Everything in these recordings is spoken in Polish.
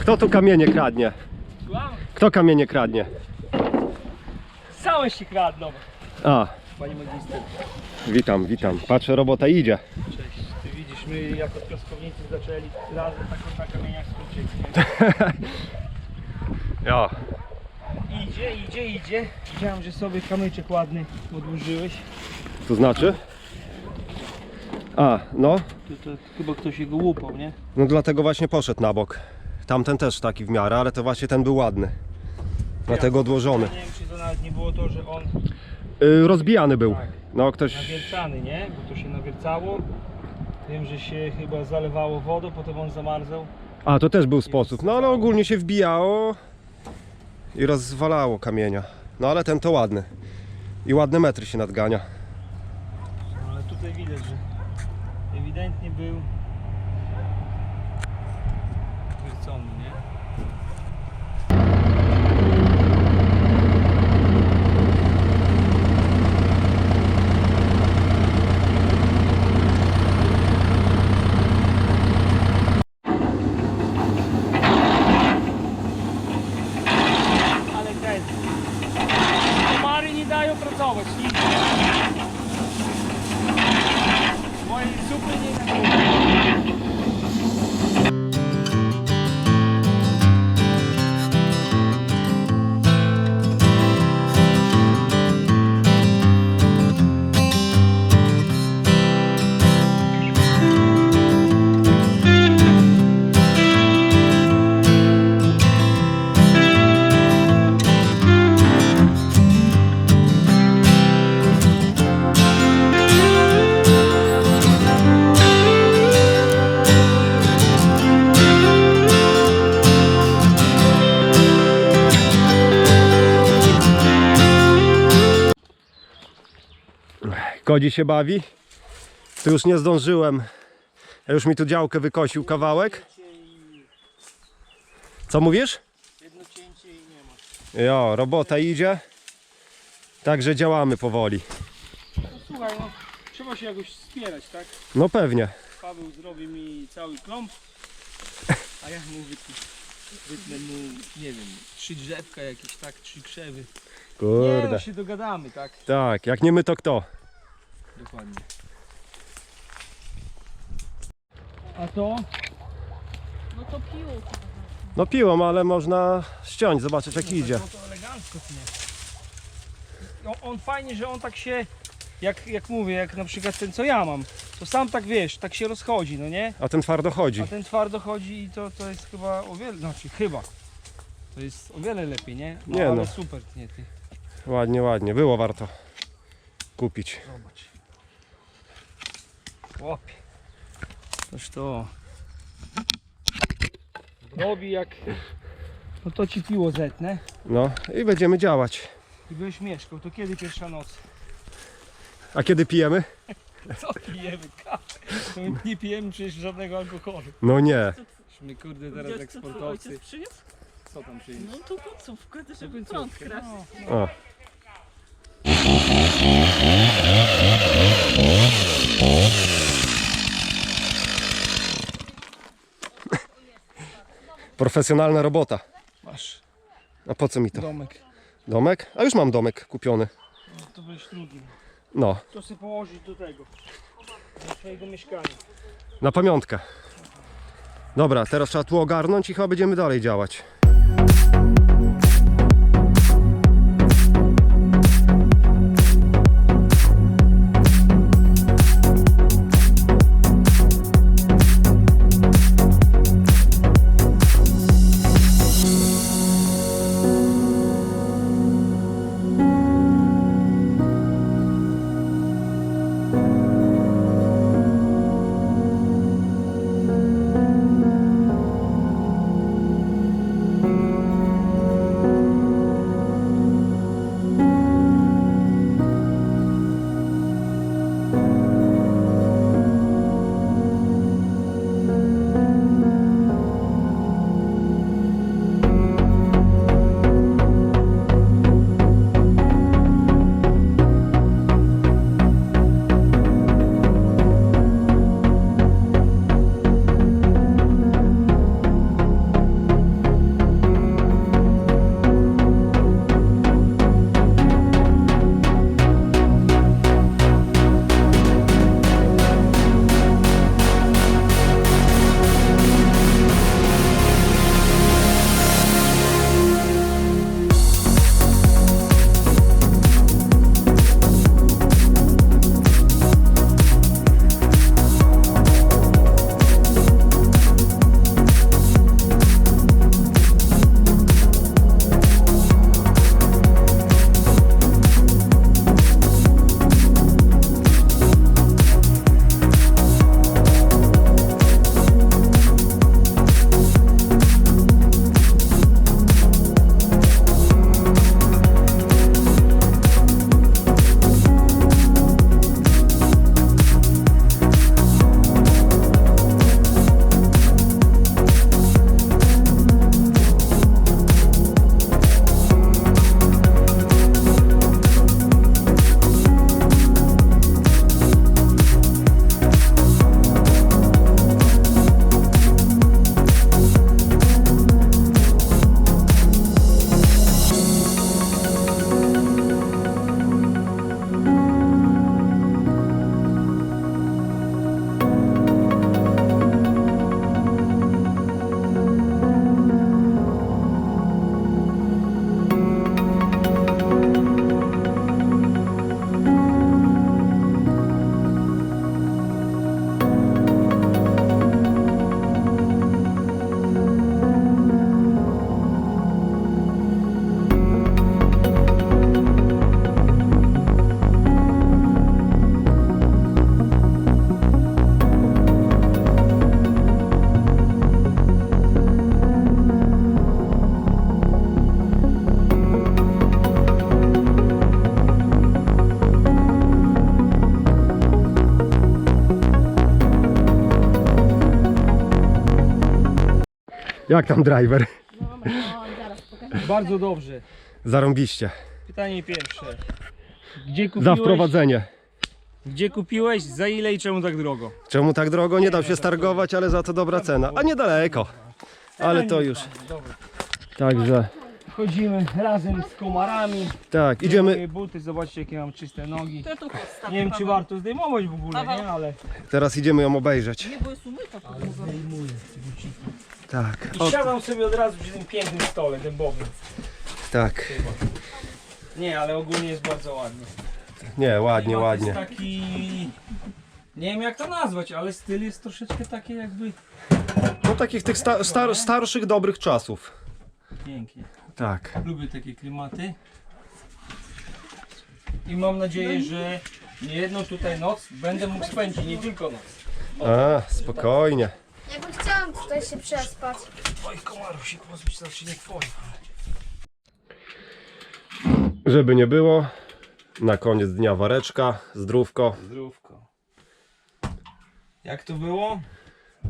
Kto tu kamienie kradnie? Słucham? Kto kamienie kradnie? Całe się kradną. A, Panie magister, witam, witam. Patrzę, robota idzie. cześć. Ty widzisz, my jako piaskownicy zaczęli razem taką na kamieniach skończyli. Ja. Idzie, idzie, idzie. Widziałem, że sobie kamyczek ładny odłożyłeś. To znaczy? A, no. To, to chyba ktoś jego łupał, nie? No dlatego właśnie poszedł na bok. Tamten też taki w miarę, ale to właśnie ten był ładny. Dlatego odłożony. Nie wiem, czy to nawet nie było to, że on Yy, rozbijany był. Tak. No ktoś... nawiercany, nie? Bo to się nawiercało. Wiem, że się chyba zalewało wodą, potem on zamarzał. A, to też był sposób. No ale ogólnie się wbijało i rozwalało kamienia. No ale ten to ładny. I ładne metry się nadgania. No, ale tutaj widać, że ewidentnie był wiercony, nie? Kodzi się bawi. Tu już nie zdążyłem. Ja Już mi tu działkę wykosił kawałek. Co mówisz? Jedno cięcie i nie ma. Jo, robota idzie. Także działamy powoli. No słuchaj, no trzeba się jakoś wspierać, tak? No pewnie. Paweł zrobi mi cały klomp, a ja mu wytnę, mu, nie wiem, trzy drzewka jakieś, tak? Trzy krzewy. Nie, no Kurde. się dogadamy, tak? Tak, jak nie my to kto? Dokładnie. A to? No to piło. No piłą, ale można ściąć, zobaczyć jak idzie. No to elegancko nie. No, on fajnie, że on tak się, jak, jak mówię, jak na przykład ten co ja mam, to sam tak wiesz, tak się rozchodzi, no nie? A ten twardo chodzi. A ten twardo chodzi i to, to jest chyba o wiele, znaczy chyba. To jest o wiele lepiej, nie? No, Nie ale no. super, nie ty. Ładnie, ładnie. Było warto kupić. Zobacz. Łopie. Toż to. Robi jak... No to ci piło zetnę No i będziemy działać. i byś mieszkał. To kiedy pierwsza noc? A kiedy pijemy? Co pijemy? Kawę. To my nie pijemy przecież żadnego alkoholu. No nie. My kurde teraz co twój ojciec przyniósł? Co tam przyjdzie? No to końcówkę, to żeby prąd kraść. no. O. Profesjonalna robota. Masz A po co mi to? domek. Domek? A już mam domek kupiony. No, to będziesz trudny. No, To sobie położyć do tego. Do swojego mieszkania. na pamiątkę. Dobra, teraz trzeba tu ogarnąć i chyba będziemy dalej działać. Jak tam driver? Dobra, zaraz pokażę. Bardzo dobrze. Zarąbiście. Pytanie pierwsze. Gdzie Za kupiłeś? wprowadzenie. Gdzie kupiłeś? Za ile i czemu tak drogo? Czemu tak drogo? Nie dał się stargować, ale za to dobra cena. A niedaleko. Ale to już. Dobra. Także, Chodzimy razem z komarami. tak, idziemy. Moje buty, zobaczcie jakie mam czyste nogi. To tu. Nie wiem czy Paweł. warto zdejmować w ogóle, nie? Ale... Teraz idziemy ją obejrzeć. Nie, bo jest umyta. to kurwa. Zdejmuję. Tak, I siadam sobie od razu przy tym pięknym stole dębowym. tak. Nie, ale ogólnie jest bardzo ładnie. Nie, ładnie, Klimat ładnie. Jest taki... Nie wiem jak to nazwać, ale styl jest troszeczkę taki jakby... No takich tych sta star starszych, dobrych czasów. Pięknie. Tak. Lubię takie klimaty. I mam nadzieję, że nie jedną tutaj noc będę mógł spędzić, nie tylko noc. A, spokojnie. Chciałam tutaj się przespać. Oj, komarów się pozbyć, znaczy nie twoje. Żeby nie było, na koniec dnia wareczka, zdrówko, Zdrówko. Jak to było?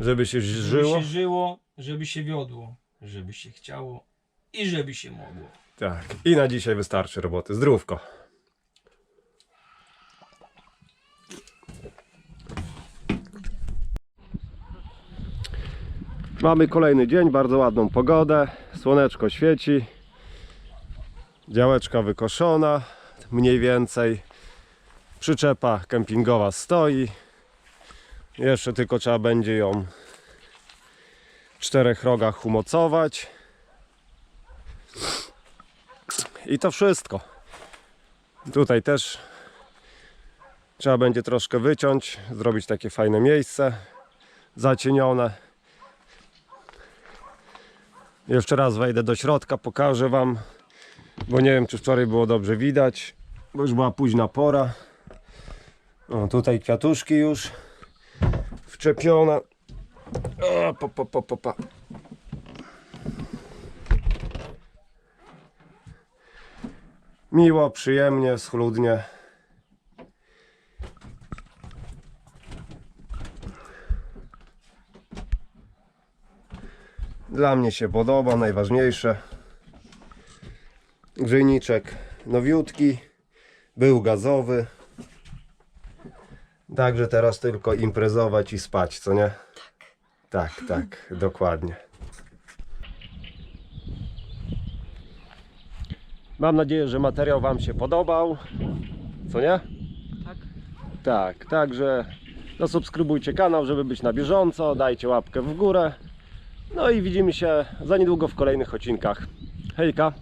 żeby się Żeby żyło. się żyło, żeby się wiodło, żeby się chciało i żeby się mogło. Tak. I na dzisiaj wystarczy roboty. Zdrówko. Mamy kolejny dzień, bardzo ładną pogodę. Słoneczko świeci. Działeczka wykoszona, mniej więcej. Przyczepa kempingowa stoi. Jeszcze tylko trzeba będzie ją w czterech rogach umocować. I to wszystko. Tutaj też trzeba będzie troszkę wyciąć, zrobić takie fajne miejsce zacienione. Jeszcze raz wejdę do środka, pokażę Wam, bo nie wiem czy wczoraj było dobrze widać, bo już była późna pora. O, tutaj kwiatuszki już wczepione. O. Miło, przyjemnie, schludnie. Dla mnie się podoba, najważniejsze. Grzejniczek nowiutki, był gazowy. Także teraz tylko imprezować i spać, co nie? Tak, tak, tak dokładnie. Mam nadzieję, że materiał Wam się podobał. Co nie? Tak. Tak, także zasubskrybujcie kanał, żeby być na bieżąco. Dajcie łapkę w górę. No i widzimy się za niedługo w kolejnych odcinkach. Hejka!